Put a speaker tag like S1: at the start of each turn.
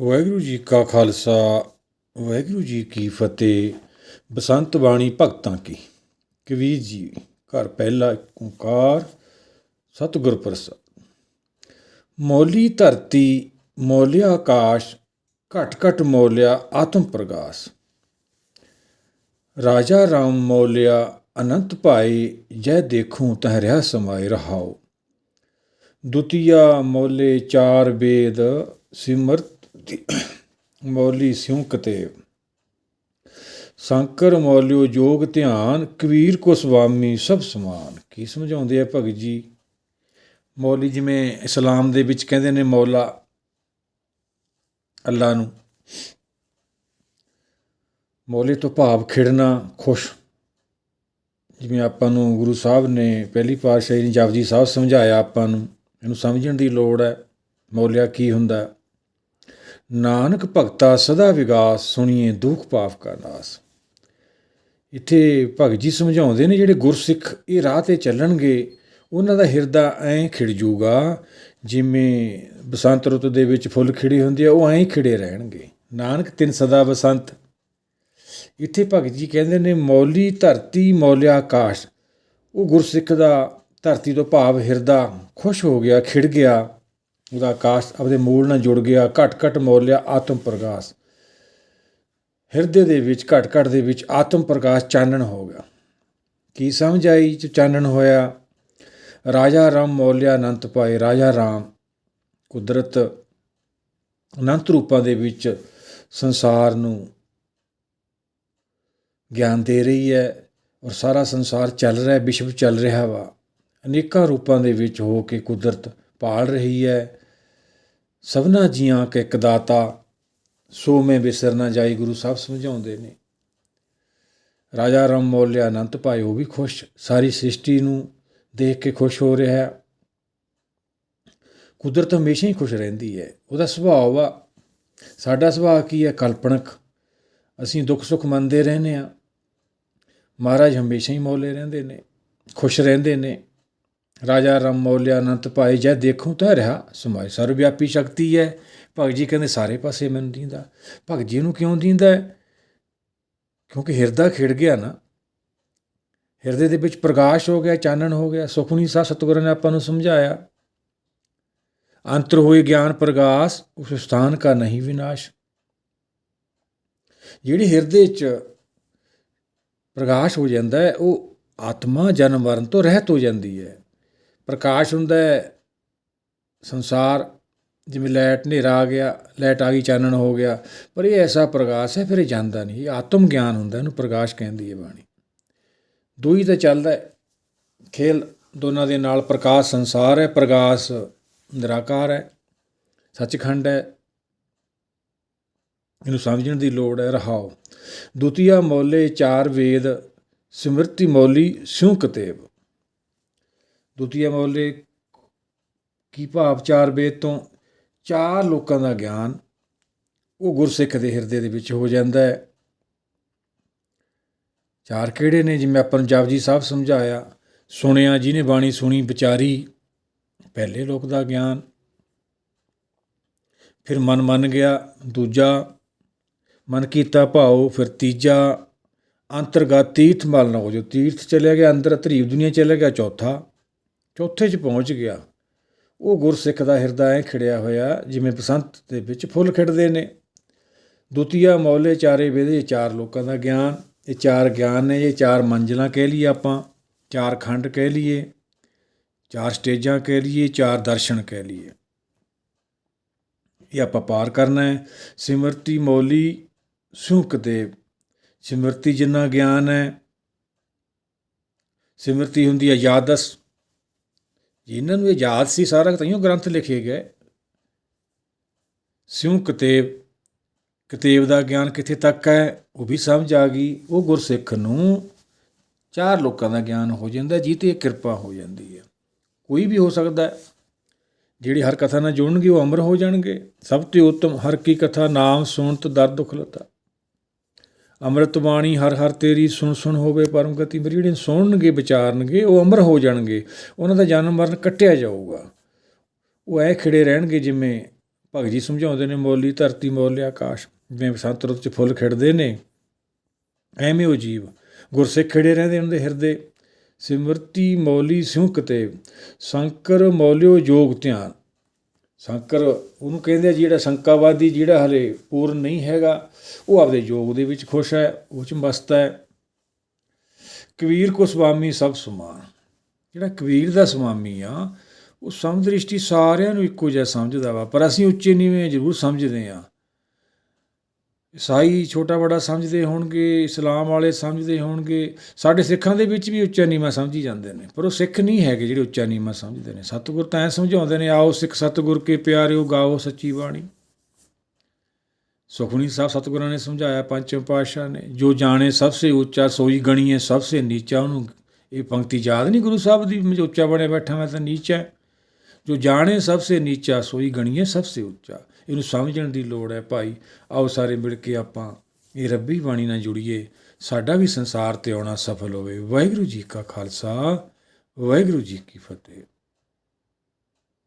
S1: ਵਾਹਿਗੁਰੂ ਜੀ ਕਾ ਖਾਲਸਾ, ਵਾਹਿਗੁਰੂ ਜੀ ਕੀ ਫਤਿਹ। ਬਸੰਤ ਬਾਣੀ ਭਗਤਾਂ ਕੀ। ਕਬੀਰ ਜੀ, ਘਰ ਪਹਿਲਾ ਓੰਕਾਰ, ਸਤਿਗੁਰ ਪ੍ਰਸਾਦ। ਮੌਲੀ ਧਰਤੀ, ਮੌਲਿਆ ਆਕਾਸ਼, ਘਟ ਘਟ ਮੌਲਿਆ ਆਤਮ ਪ੍ਰਗਾਸ। ਰਾਜਾ ਰਾਮ ਮੌਲਿਆ, ਅਨੰਤ ਭਾਈ, ਜੈ ਦੇਖੂੰ ਤਹ ਰਿਹਾ ਸਮਾਏ ਰਹਾਓ ਦੁਤੀਆ ਮੌਲੇ ਚਾਰ ਵੇਦ, ਸਿਮਰਤ ਮੌਲੀ ਸਿਉਂਕ ਤੇ। ਸੰਕਰ ਮੌਲਿਓ ਜੋਗ ਧਿਆਨ, ਕਬੀਰ ਕੋ ਸੁਆਮੀ ਸਭ ਸਮਾਨ। ਕੀ ਸਮਝਾਉਂਦੇ ਆ ਭਗਤ ਜੀ? ਮੌਲੀ ਜਿਵੇਂ ਇਸਲਾਮ ਦੇ ਵਿੱਚ ਕਹਿੰਦੇ ਨੇ ਮੌਲਾ ਅੱਲਾ ਨੂੰ। ਮੌਲੇ ਤੋਂ ਭਾਵ ਖਿੜਨਾ, ਖੁਸ਼। ਜਿਵੇਂ ਆਪਾਂ ਨੂੰ ਗੁਰੂ ਸਾਹਿਬ ਨੇ ਪਹਿਲੀ ਪਾਤਸ਼ਾਹੀ ਨੇ ਜਪਜੀ ਸਾਹਿਬ ਸਮਝਾਇਆ ਆਪਾਂ ਨੂੰ। ਇਹਨੂੰ ਸਮਝਣ ਦੀ ਲੋੜ ਹੈ। ਮੌਲਿਆ ਕੀ ਹੁੰਦਾ? ਨਾਨਕ ਭਗਤਾ ਸਦਾ ਵਿਗਾਸ, ਸੁਣੀਏ ਦੁਖ ਪਾਪ ਕਾ ਨਾਸ। ਇੱਥੇ ਭਗਤ ਜੀ ਸਮਝਾਉਂਦੇ ਨੇ ਜਿਹੜੇ ਗੁਰਸਿੱਖ ਇਹ ਰਾਹ ਤੇ ਚੱਲਣਗੇ, ਉਹਨਾਂ ਦਾ ਹਿਰਦਾ ਐਂ ਖਿੜ ਜੂਗਾ, ਜਿਵੇਂ ਬਸੰਤ ਰੁੱਤ ਦੇ ਵਿੱਚ ਫੁੱਲ ਖਿੜੇ ਹੁੰਦੇ ਆ, ਉਹ ਐਂ ਖਿੜੇ ਰਹਿਣਗੇ। ਨਾਨਕ ਤਿੰਨ ਸਦਾ ਬਸੰਤ। ਇੱਥੇ ਭਗਤ ਜੀ ਕਹਿੰਦੇ ਨੇ, ਮੌਲੀ ਧਰਤੀ, ਮੌਲਿਆ ਆਕਾਸ਼। ਉਹ ਗੁਰਸਿੱਖ ਦਾ ਧਰਤੀ ਤੋਂ ਭਾਵ ਹਿਰਦਾ ਖੁਸ਼ ਹੋ ਗਿਆ, ਖਿੜ ਗਿਆ। ਉਹਦਾ ਆਕਾਸ਼ ਆਪਦੇ ਮੂਲ ਨਾਲ ਜੁੜ ਗਿਆ, ਘਟ ਘਟ ਮੌਲਿਆ ਆਤਮ ਪ੍ਰਕਾਸ਼। ਹਿਰਦੇ ਦੇ ਵਿੱਚ, ਘਟ ਘਟ ਦੇ ਵਿੱਚ ਆਤਮ ਪ੍ਰਕਾਸ਼ ਚਾਨਣ ਹੋ ਗਿਆ। ਕੀ ਸਮਝ ਆਈ ਚ ਚਾਨਣ ਹੋਇਆ? ਰਾਜਾ ਰਾਮ ਮੌਲਿਆ ਅਨੰਤ ਪਾਏ। ਰਾਜਾ ਰਾਮ ਕੁਦਰਤ ਅਨੰਤ ਰੂਪਾਂ ਦੇ ਵਿੱਚ ਸੰਸਾਰ ਨੂੰ ਗਿਆਨ ਦੇ ਰਹੀ ਹੈ ਔਰ ਸਾਰਾ ਸੰਸਾਰ ਚੱਲ ਰਿਹਾ ਵਿਸ਼ਵ ਚੱਲ ਰਿਹਾ ਵਾ। ਅਨੇਕਾਂ ਰੂਪਾਂ ਦੇ ਵਿੱਚ ਹੋ ਕੇ ਕੁਦਰਤ ਪਾਲ ਰਹੀ ਹੈ। ਸਭਨਾ ਜੀਆਂ ਕੇ ਇੱਕ ਦਾਤਾ, ਸੋ ਮੈਂ ਵਿਸਰ ਨਾ ਜਾਈ, ਗੁਰੂ ਸਾਹਿਬ ਸਮਝਾਉਂਦੇ ਨੇ। ਰਾਜਾ ਰਾਮ ਮੌਲਿਆ ਅਨੰਤ ਭਾਈ, ਉਹ ਵੀ ਖੁਸ਼। ਸਾਰੀ ਸ੍ਰਿਸ਼ਟੀ ਨੂੰ ਦੇਖ ਕੇ ਖੁਸ਼ ਹੋ ਰਿਹਾ ਹੈ। ਕੁਦਰਤ ਹਮੇਸ਼ਾ ਹੀ ਖੁਸ਼ ਰਹਿੰਦੀ ਹੈ। ਉਹਦਾ ਸੁਭਾਅ ਵਾ, ਸਾਡਾ ਸੁਭਾਅ ਕੀ ਹੈ? ਕਲਪਨਕ। ਅਸੀਂ ਦੁੱਖ ਸੁੱਖ ਮੰਨਦੇ ਰਹਿੰਦੇ ਆ ਮਹਾਰਾਜ ਹਮੇਸ਼ਾ ਹੀ ਮੌਲੇ ਰਹਿੰਦੇ ਨੇ, ਖੁਸ਼ ਰਹਿੰਦੇ ਨੇ। ਰਾਜਾ ਰਾਮ ਮੌਲਿਆ ਅਨੰਤ ਭਾਈ ਜੈ ਦੇਖੂੰ ਤਾਂ ਰਿਹਾ ਸਮਾਇ ਸਰਵਿਆਪੀ ਸ਼ਕਤੀ ਹੈ। ਭਗਤ ਜੀ ਕਹਿੰਦੇ, ਸਾਰੇ ਪਾਸੇ ਮੈਨੂੰ ਦੀਂਦਾ। ਭਗਤ ਜੀ ਨੂੰ ਕਿਉਂ ਦੀਂਦਾ ਕਿਉਂਕਿ ਹਿਰਦਾ ਖਿੜ ਗਿਆ ਨਾ। ਹਿਰਦੇ ਦੇ ਵਿੱਚ ਪ੍ਰਕਾਸ਼ ਹੋ ਗਿਆ, ਚਾਨਣ ਹੋ ਗਿਆ ਸੁਖਨੀ ਸਾ ਸਤਿਗੁਰਾਂ ਨੇ ਆਪਾਂ ਨੂੰ ਸਮਝਾਇਆ। ਅੰਤਰ ਹੋਏ ਗਿਆਨ ਪ੍ਰਗਾਸ, ਉਸ ਸਥਾਨ ਕਾ ਨਹੀਂ ਵਿਨਾਸ਼। ਜਿਹੜੀ ਹਿਰਦੇ 'ਚ ਪ੍ਰਕਾਸ਼ ਹੋ ਜਾਂਦਾ ਹੈ, ਉਹ ਆਤਮਾ ਜਨਮ ਮਰਨ ਤੋਂ ਰਹਿਤ ਹੋ ਜਾਂਦੀ ਹੈ। ਪ੍ਰਕਾਸ਼ ਹੁੰਦਾ ਸੰਸਾਰ ਜਿਵੇਂ ਲਾਈਟ ਹਨੇਰਾ ਆ ਗਿਆ, ਲਾਈਟ ਆ ਗਈ, ਚਾਨਣ ਹੋ ਗਿਆ, ਪਰ ਇਹ ਐਸਾ ਪ੍ਰਕਾਸ਼ ਹੈ, ਫਿਰ ਇਹ ਜਾਂਦਾ ਨਹੀਂ, ਇਹ ਆਤਮ ਗਿਆਨ ਹੁੰਦਾ, ਇਹਨੂੰ ਪ੍ਰਕਾਸ਼ ਕਹਿੰਦੀ ਹੈ ਬਾਣੀ। ਦੋਈ ਤਾਂ ਚੱਲਦਾ ਖੇਲ ਦੋਨਾਂ ਦੇ ਨਾਲ ਪ੍ਰਕਾਸ਼ ਸੰਸਾਰ ਹੈ, ਪ੍ਰਕਾਸ਼ ਨਿਰਾਕਾਰ ਹੈ, ਸੱਚਖੰਡ ਹੈ, ਇਹਨੂੰ ਸਮਝਣ ਦੀ ਲੋੜ ਹੈ, ਰਹਾਓ। ਦੁਤੀਆ ਮੌਲੇ ਚਾਰ ਵੇਦ, ਸਿਮਰਤੀ ਮੌਲੀ ਸਿਉ ਕਤੇਬ ਦੁਤੀਆ ਮੌਲੇ ਕੀ ਭਾਵ ਚਾਰ ਵੇਦ ਤੋਂ ਚਾਰ ਲੋਕਾਂ ਦਾ ਗਿਆਨ ਉਹ ਗੁਰਸਿੱਖ ਦੇ ਹਿਰਦੇ ਦੇ ਵਿੱਚ ਹੋ ਜਾਂਦਾ ਹੈ। ਚਾਰ ਕਿਹੜੇ ਨੇ ਜਿਵੇਂ ਆਪਾਂ ਨੂੰ ਜਪਜੀ ਸਾਹਿਬ ਸਮਝਾਇਆ, ਸੁਣਿਆ, ਜਿਹਨੇ ਬਾਣੀ ਸੁਣੀ, ਵਿਚਾਰੀ, ਪਹਿਲੇ ਲੋਕ ਦਾ ਗਿਆਨ, ਫਿਰ ਮਨ ਮੰਨ ਗਿਆ, ਦੂਜਾ, ਮਨ ਕੀਤਾ ਭਾਉ, ਫਿਰ ਤੀਜਾ, ਅੰਤਰਗਤ ਤੀਰਥ ਮਲ ਨਾ ਹੋ ਜੋ ਤੀਰਥ ਚਲਿਆ ਗਿਆ, ਅੰਦਰ ਧਰੀਵ ਦੁਨੀਆ ਚਲਿਆ ਗਿਆ, ਚੌਥਾ ਚੌਥੇ 'ਚ ਪਹੁੰਚ ਗਿਆ। ਉਹ ਗੁਰਸਿੱਖ ਦਾ ਹਿਰਦਾ ਐ ਖਿੜਿਆ ਹੋਇਆ, ਜਿਵੇਂ ਬਸੰਤ ਦੇ ਵਿੱਚ ਫੁੱਲ ਖਿੜਦੇ ਨੇ। ਦੁਤੀਆ ਮੌਲੇ ਚਾਰੇ ਵੇਦੇ ਚਾਰ ਲੋਕਾਂ ਦਾ ਗਿਆਨ, ਇਹ ਚਾਰ ਗਿਆਨ ਨੇ, ਇਹ ਚਾਰ ਮੰਜ਼ਲਾਂ ਕਹਿ ਲਈਏ ਆਪਾਂ, ਚਾਰ ਖੰਡ ਕਹਿ ਲਈਏ, ਚਾਰ ਸਟੇਜਾਂ ਕਹਿ ਲਈਏ, ਚਾਰ ਦਰਸ਼ਨ ਕਹਿ ਲਈਏ। ਇਹ ਆਪਾਂ ਪਾਰ ਕਰਨਾ ਹੈ। ਸਿਮਰਤੀ ਮੌਲੀ ਸੁਖਦੇਵ ਸਿਮਰਤੀ ਜਿੰਨਾ ਗਿਆਨ ਹੈ, ਸਿਮਰਤੀ ਹੁੰਦੀ ਹੈ ਯਾਦਸ। ਜਿਨ੍ਹਾਂ ਨੂੰ ਇਹ ਯਾਦ ਸੀ ਸਾਰਾ ਤਈਓ ਗ੍ਰੰਥ ਲਿਖੇ ਗਏ। ਸਿਉ ਕਿਤੇਬ, ਕਤੇਬ ਦਾ ਗਿਆਨ ਕਿੱਥੇ ਤੱਕ ਹੈ, ਉਹ ਵੀ ਸਮਝ ਆ ਗਈ। ਉਹ ਗੁਰਸਿੱਖ ਨੂੰ ਚਾਰ ਲੋਕਾਂ ਦਾ ਗਿਆਨ ਹੋ ਜਾਂਦਾ ਜੀ ਤੇ ਕਿਰਪਾ ਹੋ ਜਾਂਦੀ ਹੈ। ਕੋਈ ਵੀ ਹੋ ਸਕਦਾ ਹੈ। ਜਿਹੜੀ ਹਰ ਕਥਾ ਨਾਲ ਜੁੜਨਗੇ, ਉਹ ਅਮਰ ਹੋ ਜਾਣਗੇ। ਸਭ ਤੋਂ ਉੱਤਮ ਹਰ ਕੀ ਕਥਾ, ਨਾਮ ਸੁਣਤ ਦਰ ਦੁਖ ਲਤਾ ਅੰਮ੍ਰਿਤ ਬਾਣੀ ਹਰ ਹਰ ਤੇਰੀ ਸੁਣ ਸੁਣ ਹੋਵੇ, ਪਰਮ ਗਤੀ ਮੇਰੀ, ਜਿਹੜੇ ਸੁਣਨਗੇ, ਵਿਚਾਰਨਗੇ, ਉਹ ਅਮਰ ਹੋ ਜਾਣਗੇ, ਉਹਨਾਂ ਦਾ ਜਨਮ ਮਰਨ ਕੱਟਿਆ ਜਾਊਗਾ। ਉਹ ਐ ਖਿੜੇ ਰਹਿਣਗੇ ਜਿਵੇਂ ਭਗਤ ਜੀ ਸਮਝਾਉਂਦੇ ਨੇ, ਮੋਲੀ ਧਰਤੀ ਮੋਲੇ ਆਕਾਸ਼, ਜਿਵੇਂ ਬਸੰਤ ਰੁੱਤ 'ਚ ਫੁੱਲ ਖਿੜਦੇ ਨੇ, ਐਵੇਂ ਉਹ ਜੀਵ। ਗੁਰਸਿੱਖ ਖਿੜੇ ਰਹਿੰਦੇ ਉਹਨਾਂ ਦੇ ਹਿਰਦੇ, ਸਿਮਰਤੀ ਮੌਲੀ ਸਿਉ ਕਿਤੇ ਸੰਕਰ ਮੌਲਿਓ ਜੋਗ ਧਿਆਨ। ਸੰਕਰ ਉਹਨੂੰ ਕਹਿੰਦੇ ਆ ਜਿਹੜਾ ਸ਼ੰਕਾਵਾਦੀ ਜਿਹੜਾ ਹਲੇ ਪੂਰਨ ਨਹੀਂ ਹੈਗਾ, ਉਹ ਆਪਦੇ ਯੋਗ ਦੇ ਵਿੱਚ ਖੁਸ਼ ਹੈ, ਉਹ ਚ ਮਸਤ ਹੈ। ਕਬੀਰ ਕੋ ਸੁਆਮੀ ਸਭ ਸਮਾਨ। ਜਿਹੜਾ ਕਬੀਰ ਦਾ ਸੁਆਮੀ ਆ, ਉਹ ਸਮਝ ਦ੍ਰਿਸ਼ਟੀ ਸਾਰਿਆਂ ਨੂੰ ਇੱਕੋ ਜਿਹਾ ਸਮਝਦਾ ਵਾ, ਪਰ ਅਸੀਂ ਉੱਚੇ ਨੀਵੇਂ ਜ਼ਰੂਰ ਸਮਝਦੇ ਆ ਈਸਾਈ ਛੋਟਾ ਬੜਾ ਸਮਝਦੇ ਹੋਣਗੇ, ਇਸਲਾਮ ਵਾਲੇ ਸਮਝਦੇ ਹੋਣਗੇ। ਸਾਡੇ ਸਿੱਖਾਂ ਦੇ ਵਿੱਚ ਵੀ ਉੱਚਾ ਨੀਵਾਂ ਸਮਝੀ ਜਾਂਦੇ ਨੇ, ਪਰ ਉਹ ਸਿੱਖ ਨਹੀਂ ਹੈਗੇ ਜਿਹੜੇ ਉੱਚਾ ਨੀਵਾਂ ਸਮਝਦੇ ਨੇ। ਸਤਿਗੁਰ ਤਾਂ ਐ ਸਮਝਾਉਂਦੇ ਨੇ, ਆਓ ਸਿੱਖ ਸਤਿਗੁਰ ਕੇ ਪਿਆਰਿਓ, ਗਾਓ ਸੱਚੀ ਬਾਣੀ। ਸੁਖਮਨੀ ਸਾਹਿਬ ਸਤਿਗੁਰਾਂ ਨੇ ਸਮਝਾਇਆ, ਪੰਚਮ ਪਾਤਸ਼ਾਹ ਨੇ, ਜੋ ਜਾਣੇ ਸਭ ਸੇ ਉੱਚਾ, ਸੋਈ ਗਣੀਏ ਸਭ ਸੇ ਨੀਚਾ, ਉਹਨੂੰ ਇਹ ਪੰਕਤੀ ਯਾਦ ਨਹੀਂ ਗੁਰੂ ਸਾਹਿਬ ਦੀ, ਮੈਂ ਉੱਚਾ ਬਣੇ ਬੈਠਾ, ਮੈਂ ਤਾਂ ਨੀਚਾ। ਜੋ ਜਾਣੇ ਸਭ ਸੇ ਨੀਚਾ, ਸੋਈ ਗਣੀਏ ਸਭ ਸੇ ਉੱਚਾ। ਇਹਨੂੰ ਸਮਝਣ ਦੀ ਲੋੜ ਹੈ ਭਾਈ। ਆਓ ਸਾਰੇ ਮਿਲ ਕੇ ਆਪਾਂ ਇਹ ਰੱਬੀ ਬਾਣੀ ਨਾਲ ਜੁੜੀਏ। ਸਾਡਾ ਵੀ ਸੰਸਾਰ ਤੇ ਆਉਣਾ ਸਫਲ ਹੋਵੇ। ਵਾਹਿਗੁਰੂ ਜੀ ਕਾ ਖਾਲਸਾ। ਵਾਹਿਗੁਰੂ ਜੀ ਕੀ ਫਤਿਹ।